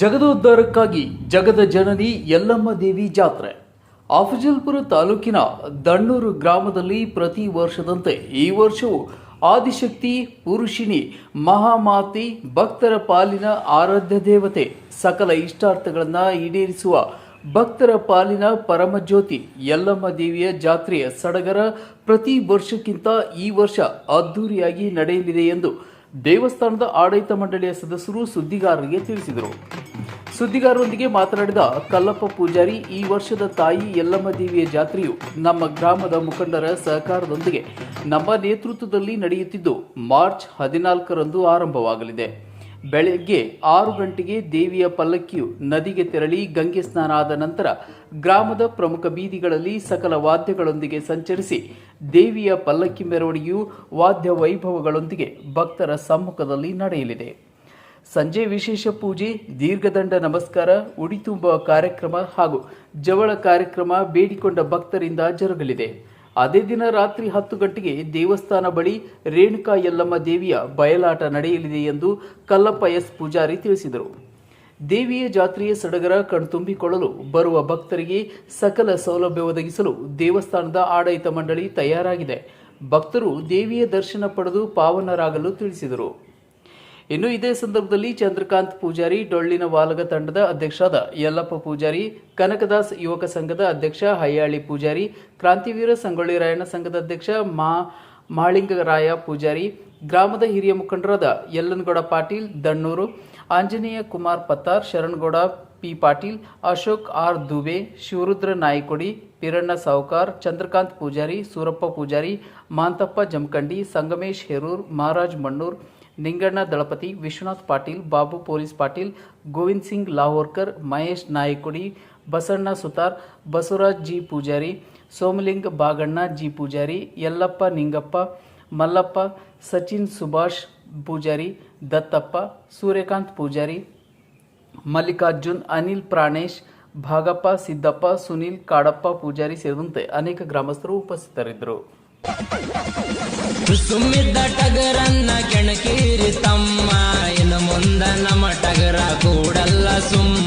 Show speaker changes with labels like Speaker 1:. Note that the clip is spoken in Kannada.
Speaker 1: ಜಗದೋದ್ಧಾರಕ್ಕಾಗಿ ಜಗದ ಜನನಿ ಯಲ್ಲಮ್ಮ ದೇವಿ ಜಾತ್ರೆ. ಅಫಜಲ್ಪುರ ತಾಲೂಕಿನ ದಣ್ಣೂರು ಗ್ರಾಮದಲ್ಲಿ ಪ್ರತಿ ವರ್ಷದಂತೆ ಈ ವರ್ಷವೂ ಆದಿಶಕ್ತಿ, ಪುರುಷಿಣಿ, ಮಹಾಮಾತಿ, ಭಕ್ತರ ಪಾಲಿನ ಆರಾಧ್ಯ ದೇವತೆ ಸಕಲ ಇಷ್ಟಾರ್ಥಗಳನ್ನು ಈಡೇರಿಸುವ ಭಕ್ತರ ಪಾಲಿನ ಪರಮಜ್ಯೋತಿ ಯಲ್ಲಮ್ಮ ದೇವಿಯ ಜಾತ್ರೆಯ ಸಡಗರ ಪ್ರತಿ ವರ್ಷಕ್ಕಿಂತ ಈ ವರ್ಷ ಅದ್ಧೂರಿಯಾಗಿ ನಡೆಯಲಿದೆ ಎಂದು ದೇವಸ್ಥಾನದ ಆಡಳಿತ ಮಂಡಳಿಯ ಸದಸ್ಯರು ಸುದ್ದಿಗಾರರಿಗೆ ತಿಳಿಸಿದರು. ಸುದ್ದಿಗಾರರೊಂದಿಗೆ ಮಾತನಾಡಿದ ಕಲ್ಲಪ್ಪ ಪೂಜಾರಿ, ಈ ವರ್ಷದ ತಾಯಿ ಯಲ್ಲಮ್ಮ ದೇವಿಯ ಜಾತ್ರೆಯು ನಮ್ಮ ಗ್ರಾಮದ ಮುಖಂಡರ ಸಹಕಾರದೊಂದಿಗೆ ನಮ್ಮ ನೇತೃತ್ವದಲ್ಲಿ ನಡೆಯುತ್ತಿದ್ದು, ಮಾರ್ಚ್ ಹದಿನಾಲ್ಕರಂದು ಆರಂಭವಾಗಲಿದೆ. ಬೆಳಗ್ಗೆ ಆರು ಗಂಟೆಗೆ ದೇವಿಯ ಪಲ್ಲಕ್ಕಿಯು ನದಿಗೆ ತೆರಳಿ ಗಂಗೆ ಸ್ನಾನ ಆದ ನಂತರ ಗ್ರಾಮದ ಪ್ರಮುಖ ಬೀದಿಗಳಲ್ಲಿ ಸಕಲ ವಾದ್ಯಗಳೊಂದಿಗೆ ಸಂಚರಿಸಿ ದೇವಿಯ ಪಲ್ಲಕ್ಕಿ ಮೆರವಣಿಗೆಯು ವಾದ್ಯ ವೈಭವಗಳೊಂದಿಗೆ ಭಕ್ತರ ಸಮ್ಮುಖದಲ್ಲಿ ನಡೆಯಲಿದೆ. ಸಂಜೆ ವಿಶೇಷ ಪೂಜೆ, ದೀರ್ಘದಂಡ ನಮಸ್ಕಾರ ಉಡಿ ತುಂಬುವ ಕಾರ್ಯಕ್ರಮ ಹಾಗೂ ಜವಳ ಕಾರ್ಯಕ್ರಮ ಬೇಡಿಕೊಂಡ ಭಕ್ತರಿಂದ ಜರುಗಲಿದೆ. ಅದೇ ದಿನ ರಾತ್ರಿ ಹತ್ತು ಗಂಟೆಗೆ ದೇವಸ್ಥಾನ ಬಳಿ ರೇಣುಕಾ ಯಲ್ಲಮ್ಮ ದೇವಿಯ ಬಯಲಾಟ ನಡೆಯಲಿದೆ ಎಂದು ಕಲ್ಲಪ್ಪ ಎಸ್ ಪೂಜಾರಿ ತಿಳಿಸಿದರು. ದೇವಿಯ ಜಾತ್ರೆಯ ಸಡಗರ ಕಣ್ತುಂಬಿಕೊಳ್ಳಲು ಬರುವ ಭಕ್ತರಿಗೆ ಸಕಲ ಸೌಲಭ್ಯ ಒದಗಿಸಲು ದೇವಸ್ಥಾನದ ಆಡಳಿತ ಮಂಡಳಿ ತಯಾರಾಗಿದೆ. ಭಕ್ತರು ದೇವಿಯ ದರ್ಶನ ಪಡೆದು ಪಾವನರಾಗಲು ತಿಳಿಸಿದರು. ಇನ್ನು ಇದೇ ಸಂದರ್ಭದಲ್ಲಿ ಚಂದ್ರಕಾಂತ್ ಪೂಜಾರಿ ಡೊಳ್ಳಿನ ವಾಲಗ ತಂಡದ ಅಧ್ಯಕ್ಷರಾದ ಯಲ್ಲಪ್ಪ ಪೂಜಾರಿ, ಕನಕದಾಸ್ ಯುವಕ ಸಂಘದ ಅಧ್ಯಕ್ಷ ಹಯ್ಯಾಳಿ ಪೂಜಾರಿ, ಕ್ರಾಂತಿವೀರ ಸಂಗೊಳ್ಳಿ ರಾಯಣ್ಣ ಸಂಘದ ಅಧ್ಯಕ್ಷ ಮಾ ಮಾಳಿಂಗರಾಯ ಪೂಜಾರಿ, ಗ್ರಾಮದ ಹಿರಿಯ ಮುಖಂಡರಾದ Yallanagouda Patil, Dannur, Anjaneya Kumar Pattar, Sharanagouda P Patil, Ashok R Dube, Shivarudra Naikodi, Piranna Savukar, Chandrakant Pujari, Surappa Pujari, Mantappa Jamkhandi, Sangamesh Herur, Maharaj Mannur Ninganna Dalapati Vishwanath Patil, Babu police Patil, Govind Singh Lahorkar, Mahesh Nayakudi, Basanna Sutar, Basavaraj G Pujari, Somalinga Baganna G Pujari, Yallappa Ningappa, Mallappa Sachin Subhash Pujari, Dattappa Suryakant Pujari, Mallikarjun, Anil Pranesh, Bhagappa Siddappa, Sunil Kadappa Pujari ಸೇರಿದಂತೆ ಅನೇಕ ಗ್ರಾಮಸ್ಥರು ಉಪಸ್ಥಿತರಿದ್ದರು.
Speaker 2: zum